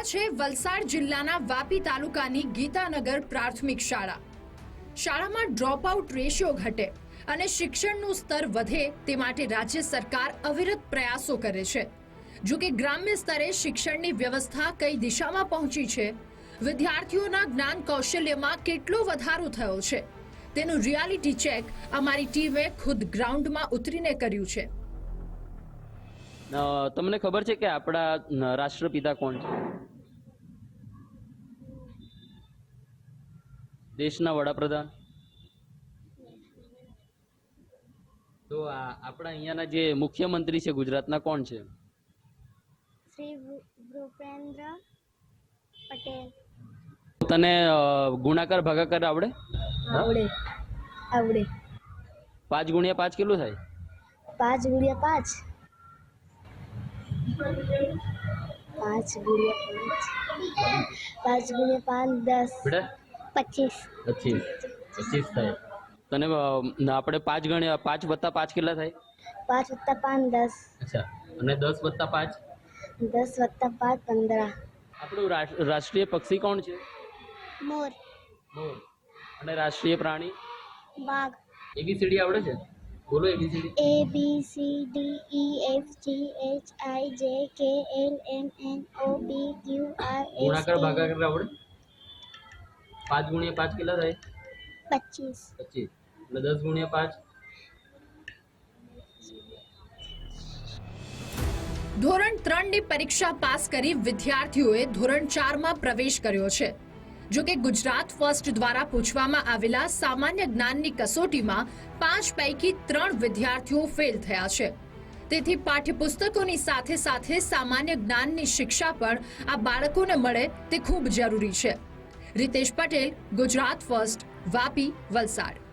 આ છે વલસાડ જિલ્લાના વાપી તાલુકાની ગીતાનગર પ્રાથમિક શાળા. શાળામાં ડ્રોપ આઉટ રેશિયો ઘટે અને શિક્ષણનું સ્તર વધે તે માટે રાજ્ય સરકાર અવિરત પ્રયાસો કરે છે. જો કે ગ્રામ્ય સ્તરે શિક્ષણની વ્યવસ્થા કઈ દિશામાં પહોંચી છે, વિદ્યાર્થીઓના જ્ઞાન કૌશલ્યમાં કેટલો વધારો થયો છે, તેનું રિયાલિટી ચેક અમારી ટીમે ખુદ ગ્રાઉન્ડમાં ઉતરીને કર્યું છે. તમને ખબર છે કે આપણા રાષ્ટ્રપિતા કોણ છે? દેશના વડાપ્રધાન? તો આ આપણા અહીંયાના જે મુખ્યમંત્રી છે ગુજરાતના કોણ છે? શ્રી ભૂપેન્દ્ર પટેલ. તને ગુણાકાર ભાગાકાર આવડે? આવડે. આવડે. પાંચ ગુણ્યા પાંચ કેટલું થાય? પાંચ ગુણ્યા પાંચ? પાંચ ગુણ્યા પાંચ પાંચ ગુણ્યા પાંચ દસ પચીસ પચીસ પચીસ થાય તને આપણે પાંચ ગણ્યા પાંચ વત્તા પાંચ કેટલા થાય પાંચ વત્તા પાંચ દસ અચ્છા અને દસ વત્તા પાંચ દસ વત્તા પાંચ પંદર આપણું રાષ્ટ્રીય પક્ષી કોણ છે? મોર। મોર. અને રાષ્ટ્રીય પ્રાણી? બાઘ। એબીસીડી આવડે છે? બોલો ABCD A B C D E F G H I J K L M N O P Q R S ગુણાકાર ભાગાકાર આવડે? 5 ગુણ્યા 5 કેટલા થાય? પચીસ. પચીસ. અને 10 ગુણ્યા 5 ધોરણ ત્રણની પરીક્ષા પાસ કરી વિદ્યાર્થીઓએ ધોરણ ચારમાં પ્રવેશ કર્યો છે. જો કે ગુજરાત ફર્સ્ટ દ્વારા પૂછવામાં આવેલા સામાન્ય જ્ઞાનની કસોટીમાં પાંચ પૈકી ત્રણ વિદ્યાર્થીઓ ફેલ થયા છે. તેથી પાઠ્યપુસ્તકોની સાથે સાથે સામાન્ય જ્ઞાનની શિક્ષા પણ આ બાળકોને મળે તે ખૂબ જરૂરી છે. રીતેશ પટેલ, ગુજરાત ફર્સ્ટ, વાપી, વલસાડ.